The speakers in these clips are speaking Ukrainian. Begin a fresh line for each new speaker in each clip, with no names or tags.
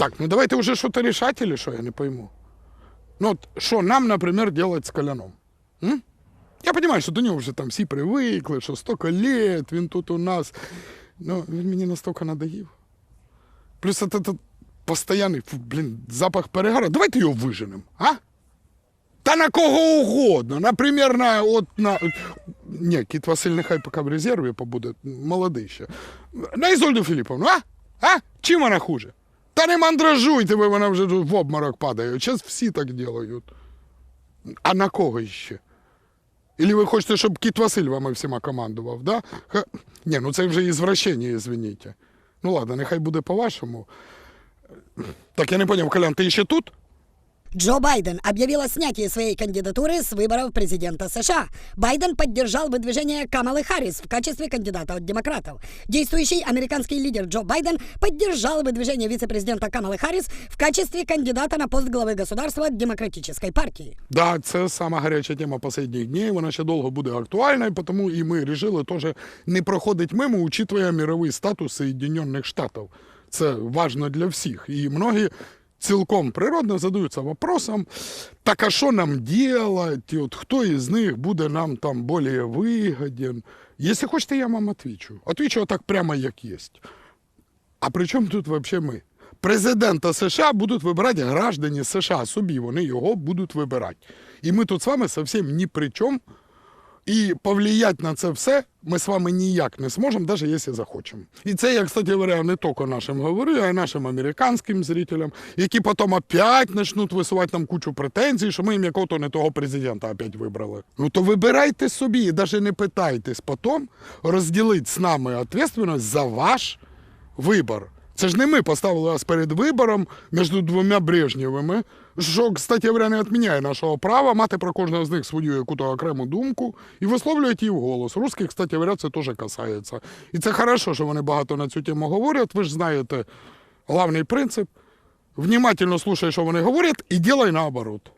Так, ну давайте уже что-то решать или что, я не пойму. Ну вот, что нам, например, делать с Коляном? М? Я понимаю, що до нього вже там всі привикли, що стільки лет, він тут у нас. Ну, він мені настільки надоїв. Плюс це постоянний, блін, запах перегара. Давайте його виженемо, а? Та на кого угодно. Наприклад, на, от на. Ні, Кіт Василь нехай поки в резерві побуде, молодий ще. На Ізольду Філіповну, а? А? Чим вона хуже? Та не мандражуйте ви, вона вже в обморок падає. Зараз всі так роблять. А на кого ще? Или ви хочете, щоб Кіт Василь вами всіма командував, да? Ха... Ні, ну це вже ізвращення, извините. Ну ладно, нехай буде по-вашому. Так, я не поняв, Колян, ти ще тут?
Джо Байден объявил о снятии своей кандидатуры с выборов президента США. Байден поддержал выдвижение Камалы Харрис в качестве кандидата от демократов. Действующий американский лидер Джо Байден поддержал выдвижение вице-президента Камалы Харрис в качестве кандидата на пост главы государства от Демократической партии.
Да, це сама гаряча тема останніх днів. Вона ще довго буде актуальною, тому і ми вирішили теж не проходить мимо, учитывая мировий статус Соединенных Штатів. Це важно для всіх. І многі Цілком природно задаються вопросом, так а що нам делать, і от хто із них буде нам там більш вигоден. Якщо хочете, я вам отвечу. Отвечу так прямо, як є. А при чому тут взагалі ми? Президента США будуть вибирати граждані США собі, вони його будуть вибирати. І ми тут з вами зовсім ні при чому. І повлиять на це все ми з вами ніяк не зможемо, навіть якщо захочемо. І це я, кстати говоря, не тільки нашим говорю, а й нашим американським зрителям, які потім опять почнуть висувати нам кучу претензій, що ми їм якого-то не того президента опять вибрали. Ну то вибирайте собі і навіть не питайтесь потім розділити з нами відповідальність за ваш вибор. Це ж не ми поставили вас перед вибором між двома Брежнєвими, що, кстати не відміняє нашого права мати про кожного з них свою яку-то окрему думку і висловлювати її в голос. Русських, кстати говоря, це теж касається. І це хорошо, що вони багато на цю тему говорять. Ви ж знаєте головний принцип. Внимательно слушай, що вони говорять, і ділай наоборот.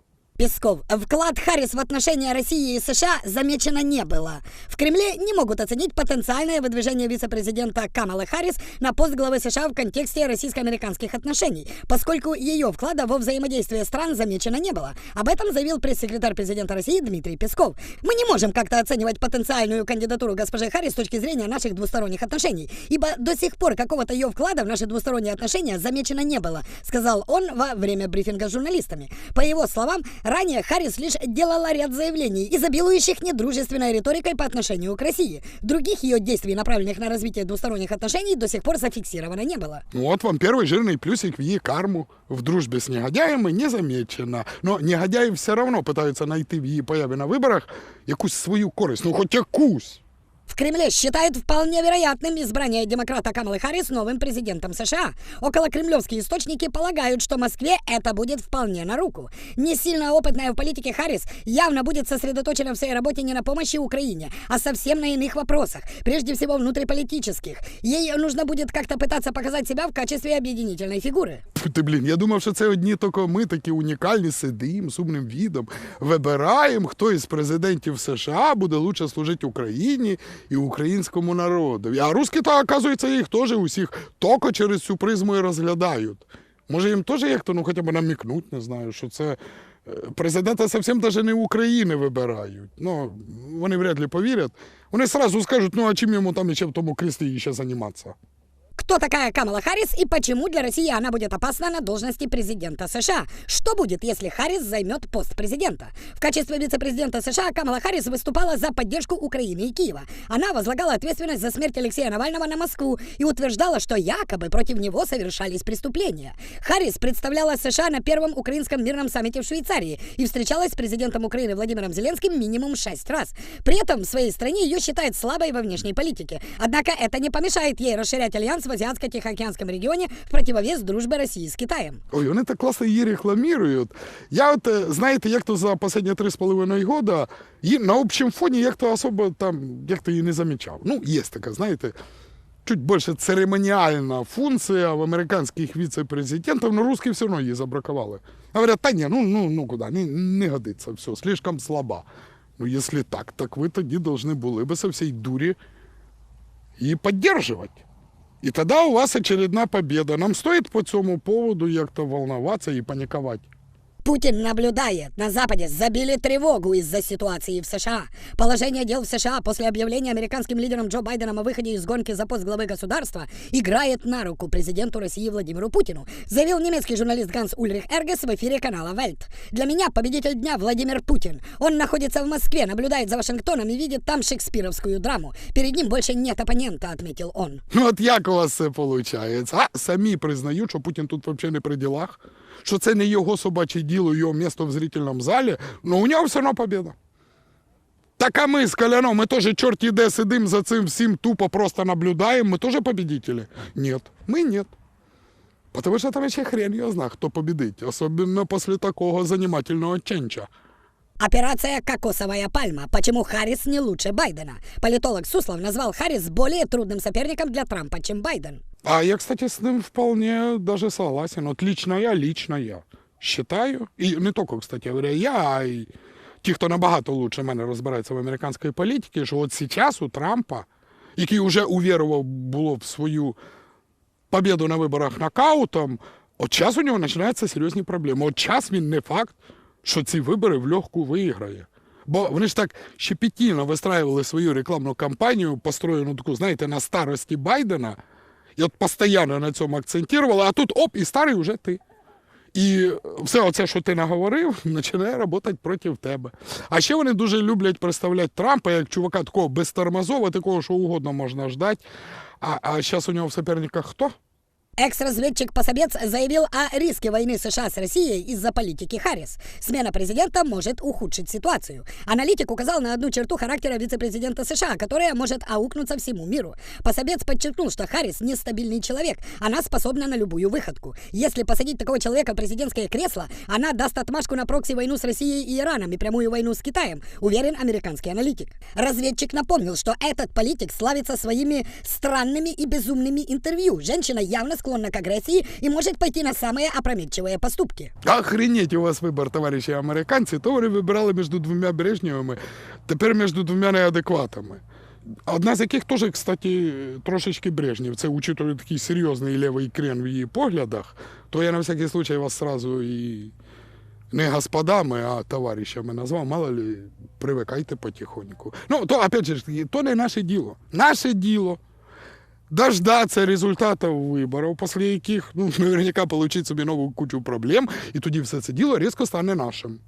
Песков. Вклад Харрис в отношения России и США замечено не было. В Кремле не могут оценить потенциальное выдвижение вице-президента Камалы Харрис на пост главы США в контексте российско-американских отношений, поскольку ее вклада во взаимодействие стран замечено не было. Об этом заявил пресс-секретарь президента России Дмитрий Песков. Мы не можем как-то оценивать потенциальную кандидатуру госпожи Харрис с точки зрения наших двусторонних отношений, ибо до сих пор какого-то ее вклада в наши двусторонние отношения замечено не было, сказал он во время брифинга с журналистами. По его словам, Ранее Харрис лишь делала ряд заявлений, изобилующих недружественной риторикой по отношению к России. Других ее действий, направленных на развитие двусторонних отношений, до сих пор зафиксировано не было.
Ну, Вот вам первый жирный плюсик в її карму. В дружбе с негодяями не замечено. Но негодяї все равно пытаются найти в її появі на виборах якусь свою користь. Ну, хоч якусь.
В Кремле считают вполне вероятным избрание демократа Камалы Харрис новым президентом США. Около кремлевские источники полагают, что Москве это будет вполне на руку. Не сильно опытная в политике Харрис явно будет сосредоточена в своей работе не на помощи Украине, а совсем на иных вопросах, прежде всего внутриполитических. Ей нужно будет как-то пытаться показать себя в качестве объединительной фигуры.
Фу ти, блін, я думав, що це одні тільки ми такі унікальні сидимо з умним відом, вибираємо, хто із президентів США буде лучше служити Україні і українському народу. А русські, то, оказується, їх теж усіх тільки через цю призму і розглядають. Може, їм теж як-то ну, хоча б намікнуть, не знаю, що це е, президента зовсім навіть не України вибирають. Ну, вони вряд ли повірять. Вони одразу скажуть, ну а чим йому там ще в тому кріслі ще займатися?
Кто такая Камала Харрис и почему для России она будет опасна на должности президента США? Что будет, если Харрис займет пост президента? В качестве вице-президента США Камала Харрис выступала за поддержку Украины и Киева. Она возлагала ответственность за смерть Алексея Навального на Москву и утверждала, что якобы против него совершались преступления. Харрис представляла США на первом украинском мирном саммите в Швейцарии и встречалась с президентом Украины Владимиром Зеленским минимум шесть раз. При этом в своей стране ее считают слабой во внешней политике. Однако это не помешает ей расширять альянс в Азиатско-Тихоокеанском регионе в противовес дружбе России с Китаем.
Ой, вони так класно її рекламують. Я от, е, знаєте, як то за останні три з половиною года, і на общому фоні як то особо там, як то її не замічав. Ну, є така, знаєте, чуть більше церемоніальна функція в американських віце-президентів, но русські все одно її забракували. Говорять, та ні, ну, ну, ну куди, не, не годиться, все, слишком слаба. Ну, якщо так, так ви тоді повинні були би со всій дурі її підтримувати. І тоді у вас очередна победа. Нам стоїть по цьому поводу як-то волноватися і панікувати.
Путин наблюдает. На Западе забили тревогу из-за ситуации в США. Положение дел в США после объявления американским лидером Джо Байденом о выходе из гонки за пост главы государства играет на руку президенту России Владимиру Путину, заявил немецкий журналист Ганс Ульрих Эргес в эфире канала Вельт. Для меня победитель дня Владимир Путин. Он находится в Москве, наблюдает за Вашингтоном и видит там шекспировскую драму. Перед ним больше нет оппонента, отметил он.
Ну от як у вас це виходить? А самі признають, що Путін тут взагалі не при ділах, Що це не його собаче діло, його місто в зрительному залі, ну у нього все одно побіда. Так а ми з Коляном, ми теж чорт іде, сидим за цим всім, тупо просто наблюдаємо, ми теж победителі? Ні, ми ні. Потому що там ще хрен його зна, хто победить, особливо після такого занимательного ченча.
Операция «Кокосовая пальма». Почему Харрис не лучше Байдена? Политолог Суслов назвал Харрис более трудным соперником для Трампа, чем Байден.
А я, кстати, с ним вполне даже согласен. Вот лично я, лично я считаю, и не только, кстати говоря, я, а й ті, хто набагато лучше мене розбирається в американській політиці, що от зараз у Трампа, який вже увірував було в свою победу на виборах нокаутом, от час у нього починаються серйозні проблеми. От час він не факт, що ці вибори в легку виграє. Бо вони ж так щепетільно вистраювали свою рекламну кампанію, построєну таку, знаєте, на старості Байдена, от постійно на цьому акцентували, а тут оп, і старий вже ти. І все оце, що ти наговорив, починає працювати проти тебе. А ще вони дуже люблять представляти Трампа як чувака такого безтормозова, такого, що угодно можна ждати. А, а зараз у нього в суперниках хто?
Экс-разведчик Пособец заявил о риске войны США с Россией из-за политики Харрис. Смена президента может ухудшить ситуацию. Аналитик указал на одну черту характера вице-президента США, которая может аукнуться всему миру. Пособец подчеркнул, что Харрис нестабильный человек. Она способна на любую выходку. Если посадить такого человека в президентское кресло, она даст отмашку на прокси-войну с Россией и Ираном и прямую войну с Китаем, уверен американский аналитик. Разведчик напомнил, что этот политик славится своими странными и безумными интервью. Женщина явно склонна к агрессии и может пойти на самые опрометчивые поступки.
Охренеть у вас вибор, товариші американці, то вони вибирали між двома Брежнєвими, тепер між двома неадекватами. Одна з яких теж, кстати, трошечки Брежнєв. Це учитывая такий серйозний лівий крен в її поглядах, то я на всякий случай вас сразу і не господами, а товаришами назвав. Мало ли, привикайте потихоньку. Ну, то, опять же, то не наше діло. Наше діло дождаться результатів виборів, після яких ну, наверняка получить собі нову кучу проблем, і тоді все це діло різко стане нашим.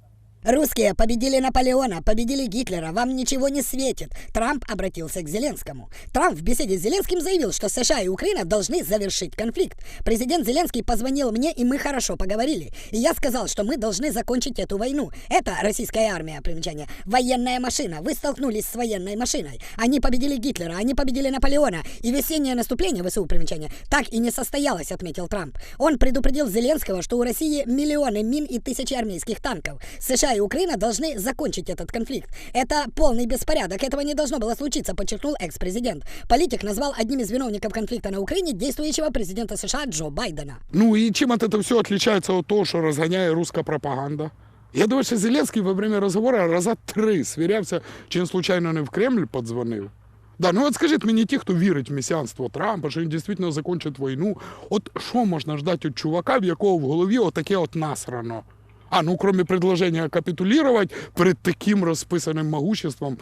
Русские победили Наполеона, победили Гитлера, вам ничего не светит. Трамп обратился к Зеленскому. Трамп в беседе с Зеленским заявил, что США и Украина должны завершить конфликт. Президент Зеленский позвонил мне, и мы хорошо поговорили. И я сказал, что мы должны закончить эту войну. Это российская армия, примечание. Военная машина. Вы столкнулись с военной машиной. Они победили Гитлера, они победили Наполеона. И весеннее наступление, ВСУ, примечание, так и не состоялось, отметил Трамп. Он предупредил Зеленского, что у России миллионы мин и тысячи армейских танков. США и Украина должны закончить этот конфликт. Это полный беспорядок. Этого не должно было случиться, подчеркнул экс-президент. Политик назвал одним из виновников конфликта на Украине действующего президента США Джо Байдена.
Ну и чем от этого все отличается от того, что разгоняет русская пропаганда? Я думаю, що Зеленський во время разговора раза три свірявся, чи він случайно не в Кремль подзвонив. Да, ну от скажіть мені ті, хто вірить в месіанство Трампа, що він дійсно закінчить війну. От що можна ждати від чувака, в якого в голові отаке от насрано? А, ну, кроме предложення капітулювати перед таким розписаним могуществом,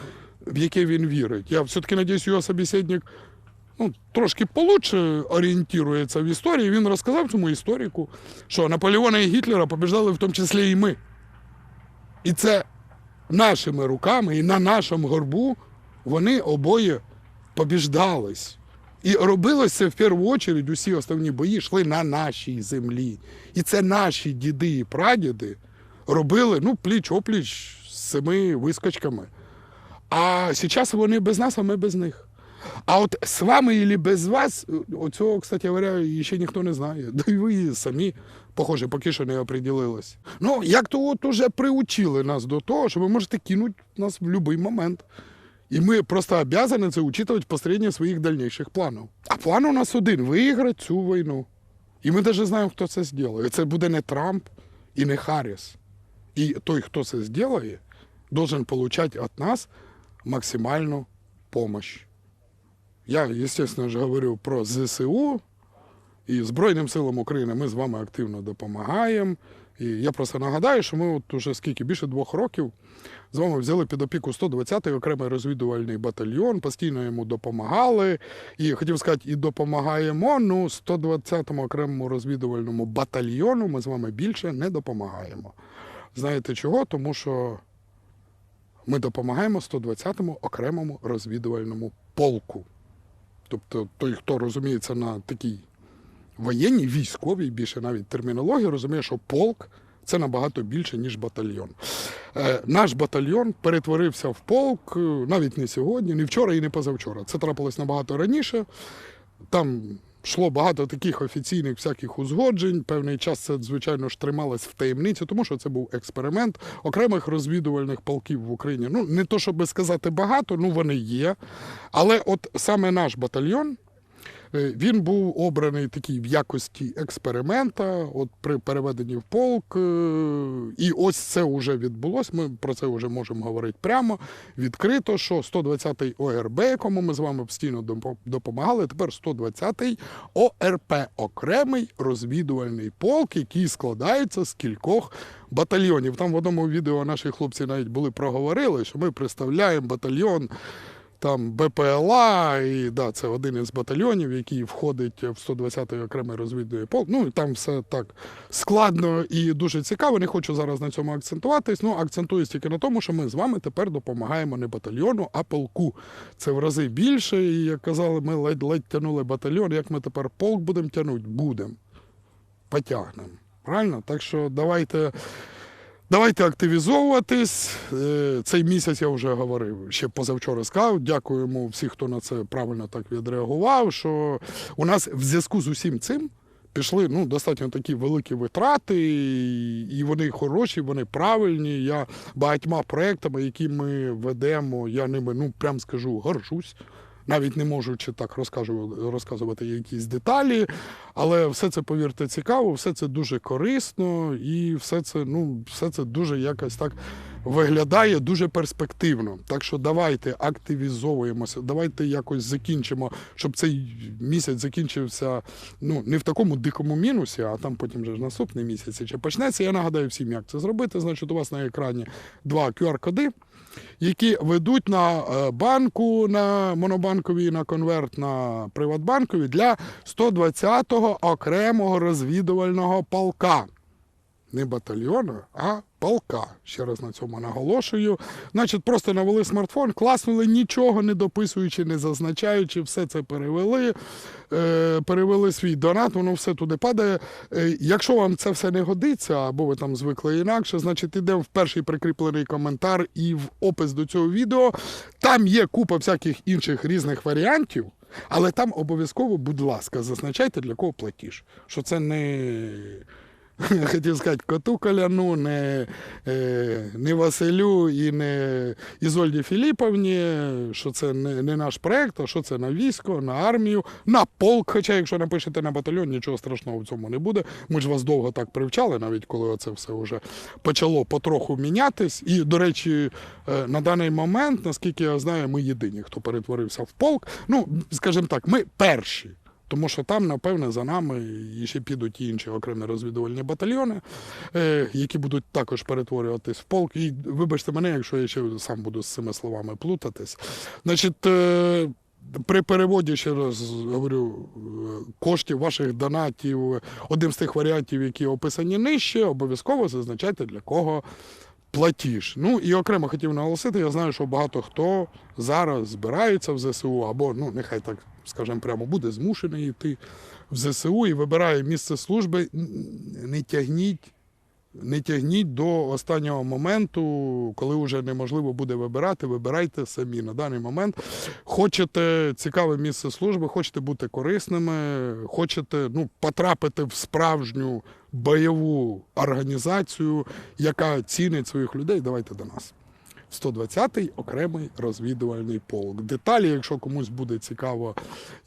в яке він вірить. Я все-таки надіюсь, його собеседник ну, трошки получше орієнтується в історії. Він розказав цьому історику, що Наполеона і Гітлера побіждали в тому числі і ми. І це нашими руками і на нашому горбу вони обоє побіждались. І робилось це в першу чергу, усі основні бої йшли на нашій землі. І це наші діди і прадіди робили ну, пліч-опліч з цими вискочками. А зараз вони без нас, а ми без них. А от з вами і без вас, оцього, кстати говоря, ще ніхто не знає. Да і ви самі, похоже, поки що не оприділились. Ну, як то от уже приучили нас до того, що ви можете кинути нас в будь-який момент. І ми просто обязаны це учитывать в построении своїх дальнейших планів. А план у нас один виграти цю війну. І ми навіть знаємо, хто це зробить. Це буде не Трамп і не Харріс. І той, хто це зробить, должен получать від нас максимальну помощь. Я, звісно ж, говорю про ЗСУ і Збройним силам України. Ми з вами активно допомагаємо. І я просто нагадаю, що ми от уже скільки більше двох років з вами взяли під опіку 120-й окремий розвідувальний батальйон, постійно йому допомагали. І хотів сказати, і допомагаємо. Ну, 120-му окремому розвідувальному батальйону ми з вами більше не допомагаємо. Знаєте чого? Тому що ми допомагаємо 120-му окремому розвідувальному полку. Тобто той, хто розуміється на такій воєнній, військовій, більше навіть термінології, розуміє, що полк це набагато більше, ніж батальйон. Е, наш батальйон перетворився в полк е, навіть не сьогодні, не вчора і не позавчора. Це трапилось набагато раніше. Там йшло багато таких офіційних всяких узгоджень. Певний час це, звичайно ж, трималось в таємниці, тому що це був експеримент окремих розвідувальних полків в Україні. Ну, не то, щоб сказати багато, ну вони є. Але от саме наш батальйон. Е, Він був обраний такий в якості експеримента, от при переведенні в полк. е, І ось це вже відбулось. Ми про це вже можемо говорити прямо, відкрито, що 120-й ОРБ, якому ми з вами постійно допомагали, тепер 120-й ОРП окремий розвідувальний полк, який складається з кількох батальйонів. Там в одному відео наші хлопці навіть були проговорили, що ми представляємо батальйон там БПЛА, і да, це один із батальйонів, який входить в 120-й окремий розвідувальний полк. Ну і там все так складно і дуже цікаво. Не хочу зараз на цьому акцентуватись. Ну, акцентуюсь тільки на тому, що ми з вами тепер допомагаємо не батальйону, а полку. Це в рази більше. І як казали, ми ледь-ледь тянули батальйон. Як ми тепер полк будемо тягнути? Будемо. Потягнемо. Правильно? Так що давайте. Давайте активізовуватись. Е, Цей місяць я вже говорив, ще позавчора сказав. Дякуємо всім, хто на це правильно так відреагував. Що у нас в зв'язку з усім цим пішли ну, достатньо такі великі витрати, і- і вони хороші, вони правильні. Я багатьма проектами, які ми ведемо, я ними, ну прям скажу, горжусь. Навіть не можу чи так розкажу, розказувати якісь деталі, але все це, повірте, цікаво, все це дуже корисно, і все це, ну, все це дуже якось так виглядає дуже перспективно. Так що давайте активізовуємося, давайте якось закінчимо, щоб цей місяць закінчився ну, не в такому дикому мінусі, а там потім вже наступний місяць ще почнеться. Я нагадаю всім, як це зробити. Значить, у вас на екрані два QR-коди які ведуть на е, банку, на монобанковій, на конверт на Приватбанковій для 120-го окремого розвідувального полка. Не батальйону, а полка. Ще раз на цьому наголошую. Значить, просто навели смартфон, класнули, нічого не дописуючи, не зазначаючи, все це перевели, е, перевели свій донат, воно все туди падає. Е, якщо вам це все не годиться, або ви там звикли інакше, значить ідемо в перший прикріплений коментар і в опис до цього відео. Там є купа всяких інших різних варіантів. Але там обов'язково, будь ласка, зазначайте, для кого платіж. Що це не хотів сказати, коту Коляну, не, е, не Василю і не Ізольді Філіповні, що це не, не наш проект, а що це на військо, на армію, на полк. Хоча, якщо напишете на батальйон, нічого страшного в цьому не буде. Ми ж вас довго так привчали, навіть коли це все вже почало потроху мінятись. І, до речі, е, на даний момент, наскільки я знаю, ми єдині, хто перетворився в полк. Ну, скажімо так, ми перші. Тому що там, напевне, за нами ще підуть і інші окремі розвідувальні батальйони, е, які будуть також перетворюватись в полк. І вибачте мене, якщо я ще сам буду з цими словами плутатись. Значить, е, при переводі, ще раз говорю, е, коштів ваших донатів, одним з тих варіантів, які описані нижче, обов'язково зазначайте для кого платіж. Ну і окремо хотів наголосити, я знаю, що багато хто зараз збирається в ЗСУ, або, ну, нехай так скажемо, прямо буде змушений йти в ЗСУ і вибирає місце служби. Не тягніть. Не тягніть до останнього моменту, коли вже неможливо буде вибирати. Вибирайте самі на даний момент. Хочете цікаве місце служби, хочете бути корисними, хочете ну, потрапити в справжню бойову організацію, яка цінить своїх людей. Давайте до нас. 120-й окремий розвідувальний полк. Деталі, якщо комусь буде цікаво,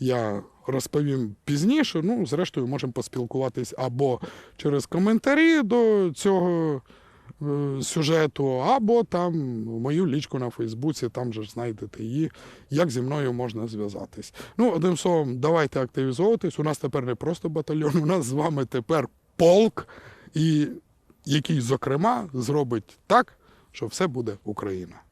я розповім пізніше. Ну, зрештою, можемо поспілкуватись або через коментарі до цього е, сюжету, або там мою лічку на Фейсбуці, там же знайдете її, як зі мною можна зв'язатись. Ну, одним словом, давайте активізовуватись. У нас тепер не просто батальйон, у нас з вами тепер полк, і який, зокрема, зробить так, що все буде Україна.